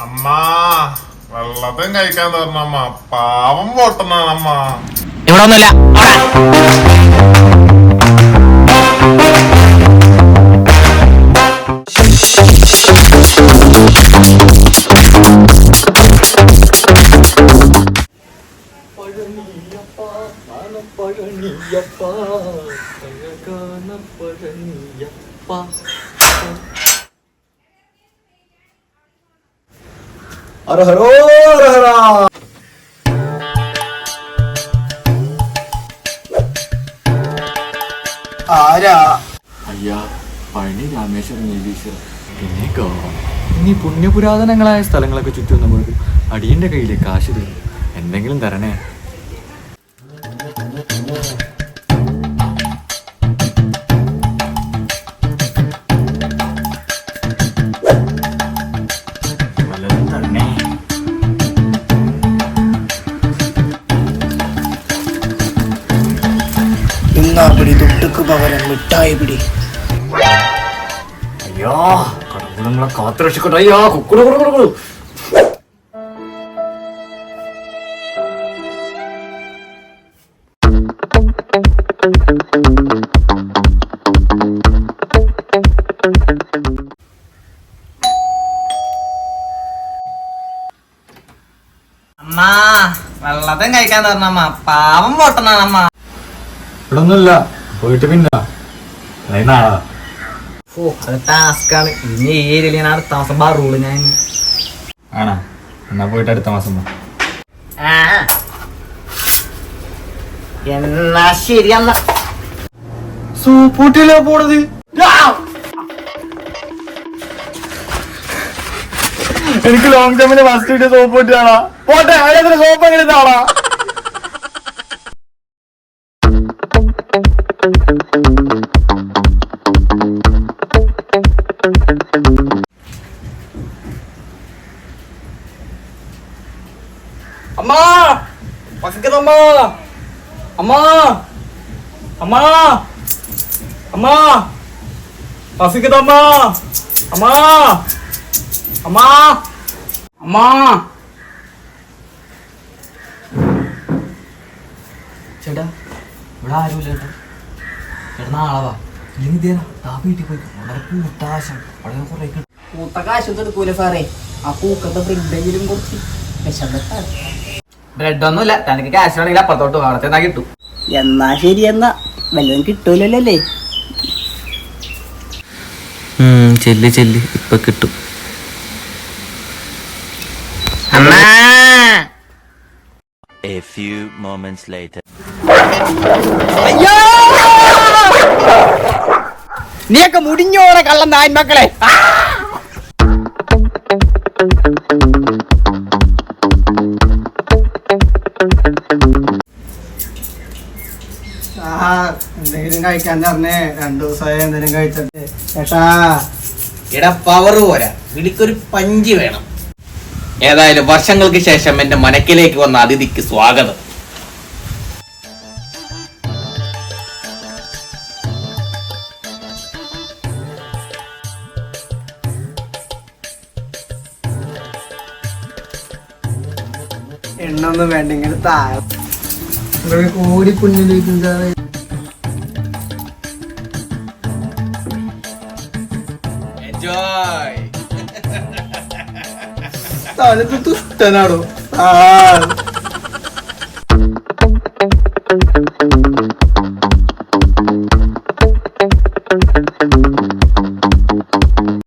അമ്മാ വെള്ളത്തും കഴിക്കാൻ തരണം അമ്മ. പാവം പൊട്ടുന്നതാണ് അമ്മ. ഇവിടെ ഒന്നുമില്ല ആരാ? അയ്യാ പഴനി രാമേശ്വരം നീലീശ്വരം പിന്നെ ഗോവ ഇനി പുണ്യപുരാതനങ്ങളായ സ്ഥലങ്ങളൊക്കെ ചുറ്റും നമ്മൾക്ക് അടിയന്റെ കയ്യിലെ കാശ് തരും. എന്തെങ്കിലും തരണേ. പകരം മിഠായി പിടി. അയ്യോ കടമ്പുറങ്ങളെ കാത്തുരക്ഷിക്കട്ടെ. അയ്യോ കുക്കുടു കുടു കുടു കുടു അമ്മ വെള്ളത്തും കഴിക്കാൻ തരണമ്മ അമ്മ. പാവം പൊട്ടണമ്മ അമ്മ. ഇവിടെ ഒന്നുമില്ല പോയിട്ട് പിന്നെ നാളെ ഓ അത് ടാസ്കാണ് ഇനി ഈ ഏരിയയിൽ ഞാൻ അടുത്ത മാസം ബാറുള്ളൂ ഞാൻ. ആണോ? എന്നാ പോയിട്ട് അടുത്ത മാസം. എന്നാ ശരി എന്നാ. സൂപ്പൂട്ടിയല്ലേ പോണത്. എനിക്ക് ലോങ് ജമ്പിന് ഫസ്റ്റ് കിട്ടിയ സോപ്പ് കിട്ടിയാണോ പോട്ടെ അതിനകത്ത് സോപ്പ് എങ്ങനെ ഇതാണോ അമ്മ പസിക്കുന്നമ്മ അമ്മ. അമ്മ അമ്മ പസിക്കുന്നമ്മ അമ്മ അമ്മ. അമ്മ. ചേട്ടാ ഇവിടെ ആരുമില്ല ചേട്ടാ. ചേട്ടാ നാളെ വാ ഇല്ലെങ്കിൽ ഇതേനാ താ വീട്ടിൽ പോയി വളരെ കൂട്ടാശം വളരെ കുറേ കൂത്ത കാശൊന്നും എടുക്കൂല സാറേ. ആ ബ്രെഡെങ്കിലും കുറച്ച് വിശന്നിട്ടാണ്. തനിക്ക് വേണമെങ്കിൽ അപ്പുറത്തോട്ട് കിട്ടും. എന്നാ ശരി എന്നാ. വല്ലതും കിട്ടൂലല്ലോ അല്ലേ ചെല്ലി ചെല്ല്. ഇപ്പൊ കിട്ടും. അമ്മ! A few moments later. നീയൊക്കെ മുടിഞ്ഞോടെ കള്ളം നായൻ മക്കളെ. എന്തെങ്കിലും കഴിക്കാൻ തരണേ രണ്ടു ദിവസമായി എന്തെങ്കിലും കഴിച്ചിട്ട്. ചേട്ടാ എടാ പവർ പോരാ. ഇടിക്കൊരു പഞ്ച് വേണം. ഏതായാലും വർഷങ്ങൾക്ക് ശേഷം എന്റെ മനക്കിലേക്ക് വന്ന അതിഥിക്ക് സ്വാഗതം. എണ്ണ ഒന്നും വേണ്ടെങ്കിൽ താഴെ. ഇവിടെ കൂടി കുഞ്ഞിലേക്ക് താഴത്ത് തുഷ്ടനാടോ? ആ.